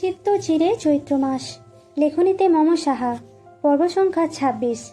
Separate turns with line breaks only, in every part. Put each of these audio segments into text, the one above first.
চিত্ত চিরে চৈত্র মাস। লেখনীতে মম সাহা, পর্ব সংখ্যা ছাব্বিশ।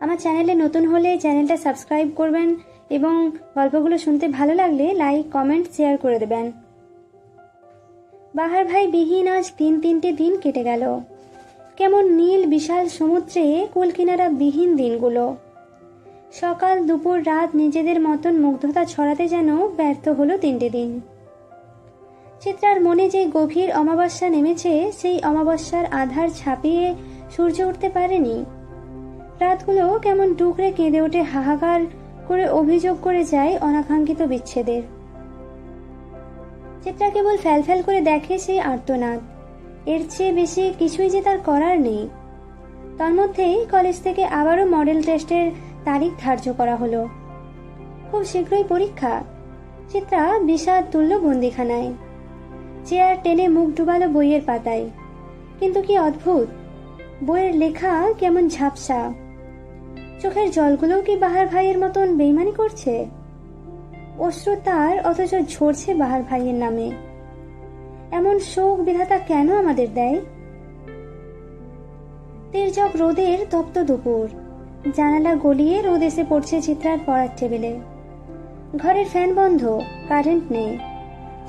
আমার চ্যানেলে নতুন হলে চ্যানেলটা সাবস্ক্রাইব করবেন এবং গল্পগুলো শুনতে ভালো লাগলে লাইক, কমেন্ট, শেয়ার করে দেবেন। বাহার ভাই বিহীন আজ তিন তিনটে দিন কেটে গেল। কেমন নীল বিশাল সমুদ্রে কুলকিনারা বিহীন দিনগুলো। সকাল, দুপুর, রাত নিজেদের মতন মুগ্ধতা ছড়াতে যেন ব্যর্থ হলো তিনটে দিন। চিত্রার মনে যে গভীর অমাবস্যা নেমেছে, সেই অমাবস্যার আধার ছাপিয়ে সূর্য উঠতে পারেনি। রাতগুলো কেমন টুকরে কেঁদে ওঠে, হাহাকার করে অভিযোগ করে যায় অনাকাঙ্ক্ষিত বিচ্ছেদের। চিত্রা কেবল ফ্যালফ্যাল করে দেখে সেই আর্তনাদ। এর চেয়ে বেশি কিছুই যে তার করার নেই। তার মধ্যেই কলেজ থেকে আবারও মডেল টেস্টের তারিখ ধার্য করা হলো। খুব শীঘ্রই পরীক্ষা। চিত্রা বিষাদ তুলল বন্দিখানায়। চেয়ার টেনে মুখ ডুবালো বইয়ের পাতায়। কিন্তু কি অদ্ভুত? বইয়ের লেখা কেমন ঝাপসা। চোখের জলগুলোও কি বাহার ভাইয়ের মতন বেইমানি করছে? অশ্রু তার অথচ ঝরছে বাহার ভাইয়ের নামে। এমন শোক বিধাতা কেন আমাদের দেয়? তির্যক রোদের তপ্ত দুপুর। জানালা গলিয়ে রোদ এসে পড়ছে চিত্রার পড়ার টেবিলে। ঘরের ফ্যান বন্ধ, কারেন্ট নেই।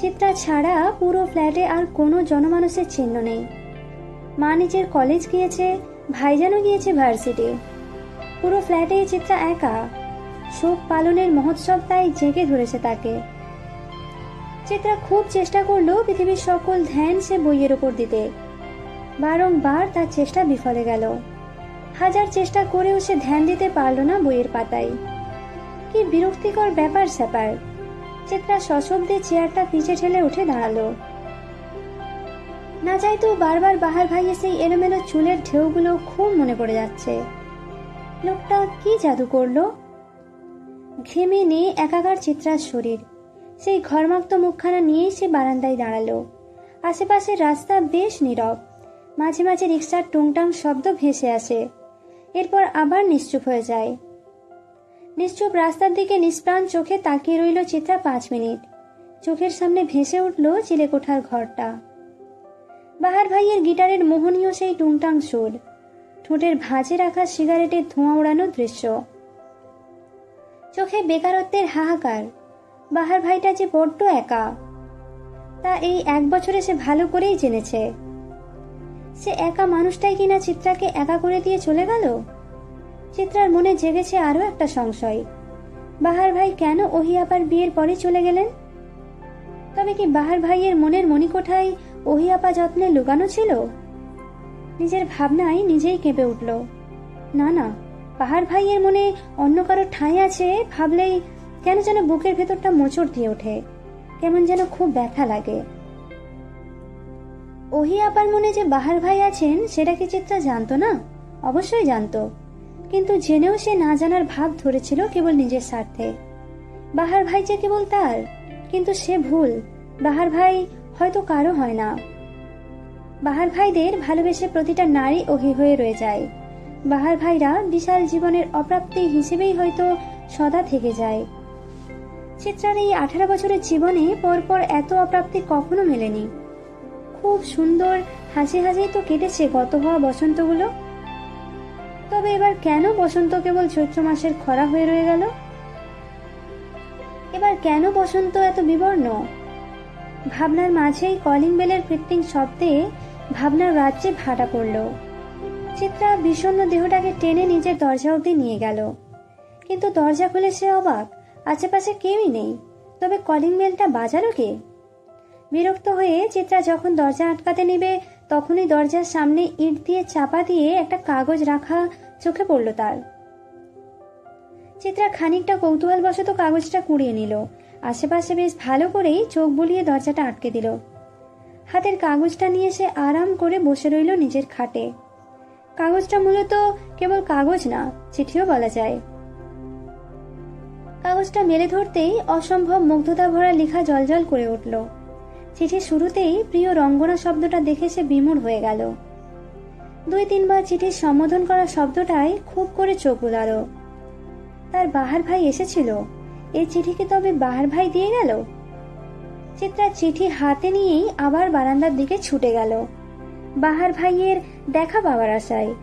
চিত্রা ছাড়া পুরো ফ্ল্যাটে আর কোনো জনমানুষের চিহ্ন নেই। মা নিজের কলেজ গিয়েছে, ভাইজানও গিয়েছে ভার্সিটি। পুরো ফ্ল্যাটে চিত্রা একা। শোক পালনের মহোৎসব তাই জেগে ধরেছে তাকে। চিত্রা খুব চেষ্টা করল পৃথিবীর সকল ধ্যান সে বইয়ের ওপর দিতে। বারংবার তার চেষ্টা বিফলে গেল। হাজার চেষ্টা করেও সে ধ্যান দিতে পারল না বইয়ের পাতায়। কি বিরক্তিকর ব্যাপার স্যাপার। চিত্রা সশব্দে চেয়ারটা পিছে ঠেলে উঠে দাঁড়াল। না যাই তো বারবার বাহার ভাইয়ে সেই এলোমেলো চুলের ঢেউগুলো খুব মনে পড়ে যাচ্ছে। লোকটা কি জাদু করল? ঘেমে নিয়ে একাকার চিত্রার শরীর। সেই ঘরমাক্ত মুখখানা নিয়েই সে বারান্দায় দাঁড়াল। আশেপাশের রাস্তা বেশ নীরব। মাঝে মাঝে রিক্সার টুংটাং শব্দ ভেসে আসে। এরপর আবার নিশ্চুপ হয়ে যায়। নিশ্চুপ রাস্তার দিকে নিষ্প্রাণ চোখে তাকিয়ে রইল চিত্রা পাঁচ মিনিট। চোখের সামনে ভেসে উঠল চিলেকোঠার ঘরটা। বাহার ভাইয়ের গিটারের মোহনীয় সেই টুংটাং সুর, ঠোঁটের ভাঁজে রাখা সিগারেটের ধোঁয়া ওড়ানো দৃশ্য। চোখে বেকারত্বের হাহাকার, বাহার ভাইটা যে বড্ড একা। তা এই এক বছরে সে ভালো করেই জেনেছে। সে একা মানুষটাই কিনা চিত্রাকে একা করে দিয়ে চলে গেল? চিত্রার মনে জেগেছে আরও একটা সংশয়। বাহার ভাই কেন ওহি আপার বিয়ের পরে চলে গেলেন? তবে কি বাহার ভাইয়ের মনের মণিকোঠায় ওহি আপা যত্নে লুকানো ছিল? নিজের ভাবনায় নিজেই কেঁপে উঠল। না না পাহাড় ভাইয়ের মনে অন্য কারও ঠাঁই আছে ভাবলেই কেন যেন বুকের ভেতরটা মোচড় দিয়ে ওঠে, কেমন যেন খুব ব্যথা লাগে। ওহি আপার মনে যে বাহার ভাই আছেন, সেটা কি চিত্রা জানতো না? অবশ্যই জানতো। কিন্তু জেনেও সে না জানার ভাব ধরেছিল কেবল নিজের স্বার্থে। বাহার ভাই যে কেবল তার, কিন্তু সে ভুল। বাহার ভাই হয়তো কারও হয় না। বাহার ভাইদের ভালোবেসে প্রতিটা নারী ওহি হয়ে রয়ে যায়। বাহার ভাইরা বিশাল জীবনের অপ্রাপ্তি হিসেবেই হয়তো সদা থেকে যায়। চিত্রার এই আঠারো বছরের জীবনে পরপর এত অপ্রাপ্তি কখনো মেলেনি। খুব সুন্দর হাসি হাসি তো কেটেছে গত হওয়া বসন্তগুলো। তবে এবার কেন বসন্ত কেবল চৈত্র মাসের খরা হয়ে রয়ে গেল? এবার কেন বসন্ত এত বিবর্ণ? ভাবনার মাঝেই কলিং বেলের কৃত্রিম শব্দে ভাবনার রাজ্যে ভাটা পড়ল। চিত্রা বিষণ্ণ দেহটাকে টেনে নিজের দরজা অবধি নিয়ে গেল। কিন্তু দরজা খুলে সে অবাক, আশেপাশে কেউই নেই। তবে কলিং বেলটা বাজালো কে? বিরক্ত হয়ে চিত্রা যখন দরজা আটকাতে নেবে, তখনই দরজার সামনে ইট দিয়ে চাপা দিয়ে একটা কাগজ রাখা চোখে পড়ল তার। চিত্রা খানিকটা কৌতূহলবশত কাগজটা কুড়িয়ে নিল। আশেপাশে বেশ ভালো করেই চোখ বুলিয়ে দরজাটা আটকে দিল। হাতের কাগজটা নিয়ে সে আরাম করে বসে রইল নিজের খাটে। কাগজটা মূলত কেবল কাগজ না, চিঠিও বলা যায়। কাগজটা মেলে ধরতেই অসম্ভব মুগ্ধতা ভরা লেখা জলজল করে উঠল। চিঠি শুরুতেই প্রিয় রঙ্গনা শব্দটা দেখে সে বিমূঢ় হয়ে গেল। দুই তিনবার চিঠির সম্বোধন করা শব্দটাই খুব করে চোখ বুলালো তার বাহার ভাই এসেছিল। এই চিঠিকে তবে বাহার ভাই দিয়ে গেল? চিত্রা চিঠি হাতে নিয়েই আবার বারান্দার দিকে ছুটে গেল। বাহার ভাইয়ের দেখা পাওয়ার আশায়।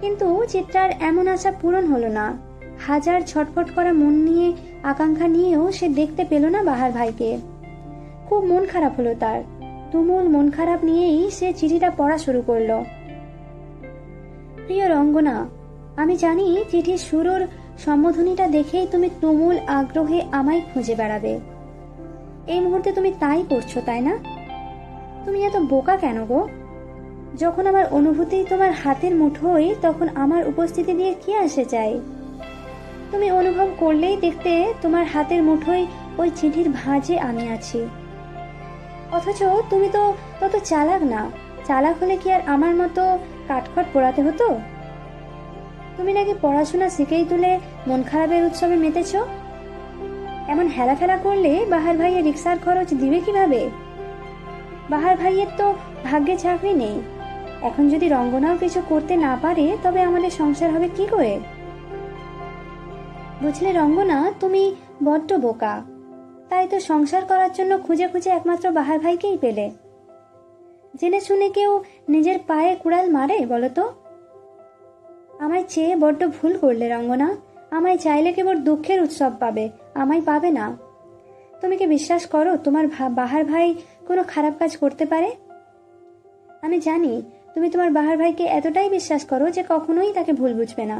কিন্তু চিত্রার এমন আশা পূরণ হলো না। হাজার ছটফট করা মন নিয়ে আকাঙ্ক্ষা নিয়েও সে দেখতে পেল না বাহার ভাইকে। খুব মন খারাপ হলো তার। তুমুল মন খারাপ নিয়েই সে চিঠিটা পড়া শুরু করল। প্রিয় রঙ্গনা, আমি জানি চিঠির শুরুর সম্বোধনীটা দেখেই তুমি তুমুল আগ্রহে আমায় খুঁজে বেড়াবে। এই মুহূর্তে তুমি তাই করছ, তাই না? তুমি এত বোকা কেন গো? যখন আমার অনুভূতি তোমার হাতের মুঠোই তখন আমার উপস্থিতি দিয়ে কি আসে যায় তুমি অনুভব করলেই দেখতে তোমার হাতের মুঠোই ওই চিঠির ভাঁজে আমি আছি। অথচ তুমি তো তত চালাক না। চালাক হলে কি আর আমার মতো কাঠখট পোড়াতে হতো? তুমি নাকি পড়াশোনা শিখেই তুলে মন খারাপের উৎসবে মেতেছ? এমন হেলাফেলা করলে বাহার ভাইয়ের রিক্সার খরচ দিবে কীভাবে? বাহার ভাইয়ের তো ভাগ্যে চাকরি নেই। এখন যদি রঙ্গনাও কিছু করতে না পারে, তবে আমাদের সংসার হবে কি করে? বুঝলে রঙ্গনা, তুমি বড্ড বোকা। তাই তো সংসার করার জন্য খুঁজে খুঁজে একমাত্র বাহার ভাইকেই পেলে। জেনে শুনে কেউ নিজের পায়ে কুড়াল মারে, বলো তো? আমায় চেয়ে বড্ড ভুল করলে, রঙ্গনা। আমায় চাইলে কেবল দুঃখের উৎসব পাবে, আমায় পাবে না। তুমি কি বিশ্বাস করো তোমার বাহার ভাই কোনো খারাপ কাজ করতে পারে? আমি জানি তুমি তোমার বাহার ভাইকে এতটাই বিশ্বাস করো যে কখনোই তাকে ভুল বুঝবে না।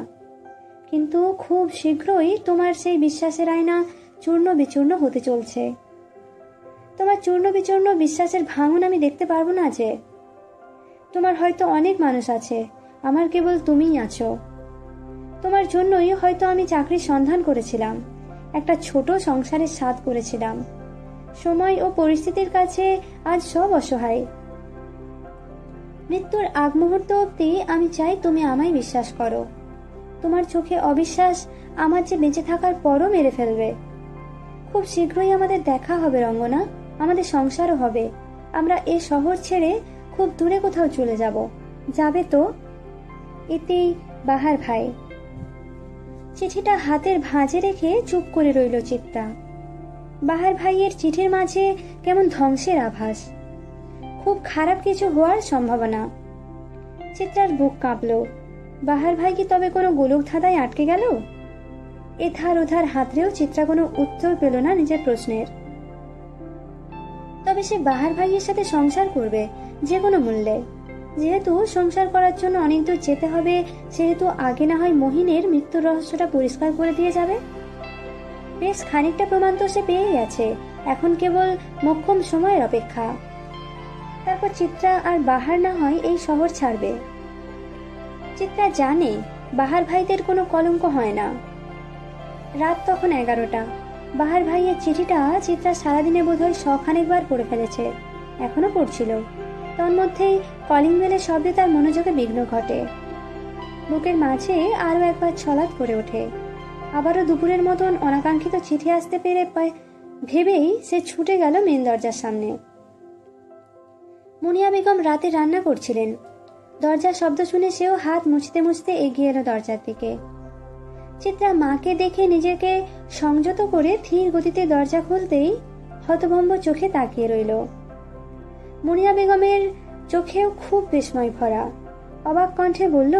কিন্তু খুব শীঘ্রই তোমার সেই বিশ্বাসের আয়না চূর্ণ বিচূর্ণ হতে চলছে। তোমার চূর্ণ বিচূর্ণ বিশ্বাসের ভাঙন আমি দেখতে পারব না যে। তোমার হয়তো অনেক মানুষ আছে, আমার কেবল তুমিই আছো। তোমার জন্যই হয়তো আমি চাকরির সন্ধান করেছিলাম, একটা ছোট সংসারের স্বাদ করেছিলাম। সময় ও পরিস্থিতির কাছে আজ সব অসহায়। মৃত্যুর আগ মুহূর্ত অব্দি আমি চাই তুমি আমায় বিশ্বাস করো। তোমার চোখে অবিশ্বাস আমার যে বেঁচে থাকার পরও মেরে ফেলবে। খুব শীঘ্রই আমাদের দেখা হবে, রঙ্গনা। আমাদের সংসারও হবে। আমরা এ শহর ছেড়ে খুব দূরে কোথাও চলে যাব। যাবে তো? এতেই বাহার ভাই। চিঠিটা হাতের ভাঁজে রেখে চুপ করে রইল চিত্তা বাহার ভাইয়ের চিঠির মাঝে কেমন ধ্বংসের আভাস। খুব খারাপ কিছু হওয়ার সম্ভাবনা। চিত্রার বুক কাঁপল। বাহার ভাই কি তবে কোনো গোলক ধাঁধায় আটকে গেল? এধার ওধার হাতড়েও চিত্রা কোনো উত্তর পেল না নিজের প্রশ্নের। তবে সে বাহার ভাইয়ের সাথে সংসার করবে যে কোনো মূল্যে। যেহেতু সংসার করার জন্য অনেক দূর যেতে হবে, সেহেতু আগে না হয় মহিনের মৃত্যুর রহস্যটা পরিষ্কার করে দিয়ে যাবে। বেশ খানিকটা প্রমাণ তো সে পেয়ে গেছে এখন কেবল মক্ষম সময়ের অপেক্ষা। তারপর চিত্রা আর বাহার না হয় এই শহর ছাড়বে। চিত্রা জানে বাহার ভাইদের কোনো কলঙ্ক হয় না। রাত তখন এগারোটা। বাহার ভাইয়ের চিঠিটা চিত্রা সারাদিনে বোধহয় শখানেকবার পড়ে ফেলেছে, এখনও পড়ছিল। তন্মধ্যেই কলিং বেলের শব্দে তার মনোযোগে বিঘ্ন ঘটে। বুকের মাঝে আরও একবার ছলাৎ করে ওঠে। আবারও দুপুরের মতন অনাকাঙ্ক্ষিত চিঠি আসতে পেরে ভেবেই সে ছুটে গেল মেন দরজার সামনে। মুনিয়া বেগম রাতে রান্না করছিলেন। দরজার শব্দ শুনে সেও হাত মুছতে মুছতে এগিয়ে এলো দরজার দিকে। চিত্রা মাকে দেখে নিজেকে সংযত করে ধীর গতিতে দরজা খুলতেই হতভম্ব চোখে তাকিয়ে রইল। মুনিয়া বেগমের চোখেও খুব বিস্ময় ভরা। অবাক কণ্ঠে বলল,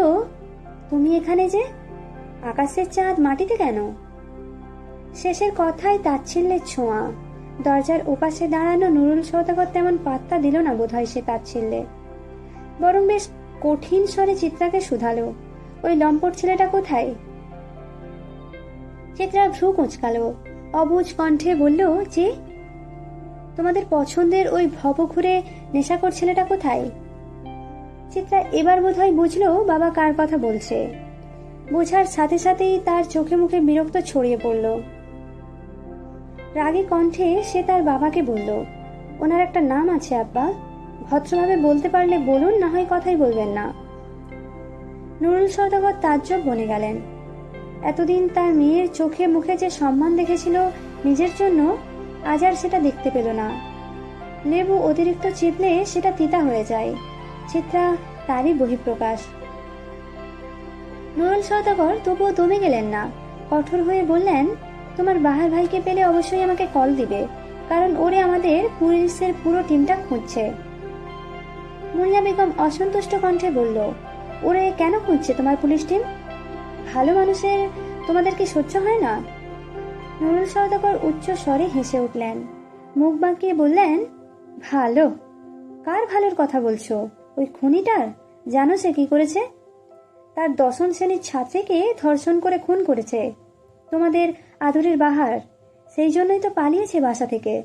তুমি এখানে যে? আকাশের চাঁদ মাটিতে কেন? শেষের কথায় তাচ্ছিল্যের ছোঁয়া। দরজার ওপাশে দাঁড়ানো নুরুল সৌদাগর তেমন পাত্তা দিল না বোধহয় সে তাচ্ছিল্যে। বরং বেশ কঠিন স্বরে চিত্রাকে শুধালো, ওই লম্পট ছেলেটা কোথায়? চিত্রা ভ্রু কুঁচকালো। অবুজ কণ্ঠে বলল যে তোমাদের পছন্দের ওই ভবঘুরে নেশাকর ছেলেটা কোথায়? চিত্রা এবার বোধহয় বুঝলো বাবা কার কথা বলছে। বোঝার সাথে সাথেই তার চোখে মুখে বিরক্ত ছড়িয়ে পড়ল। রাগে কণ্ঠে সে তার বাবাকে বলল, ওনার একটা নাম আছে আব্বা। ভদ্রভাবে বলতে পারলে বলুন, না হয় কথাই বলবেন না। নুরুল সৌদাগর তাজ্জব বনে গেলেন। এতদিন তার মেয়ের চোখে মুখে যে সম্মান দেখেছিল নিজের জন্য, আজ আর সেটা দেখতে পেল না। লেবু অতিরিক্ত চিপলে সেটা তিতা হয়ে যায়। চিত্রা, তারই বহিঃপ্রকাশ। নুরুল সৌদাগর তবুও দমে গেলেন না। কঠোর হয়ে বললেন, তোমার বাহার ভাইকে পেলে অবশ্যই আমাকে কল দিবে, কারণ ওরে আমাদের পুলিশের পুরো টিমটা খুঁজছে। মুনিয়া বেগম অসন্তুষ্ট কণ্ঠে বলল, ওরে কেন খুঁজছে তোমার পুলিশ টিম? ভালো মানুষের তোমাদের কি সহ্য হয় না? নুরুল সওদাগর উচ্চ স্বরে হেসে উঠলেন। মুখ বাঁকিয়ে বললেন, ভালো। কার ভালোর কথা বলছো? ওই খুনিটার? জানো সে কি করেছে? তার দশম শ্রেণির ছাত্রীকে ধর্ষণ করে খুন করেছে। তোমাদের আদরের বাহার, সেই জন্যই তো পালিয়েছে বাসা থেকে।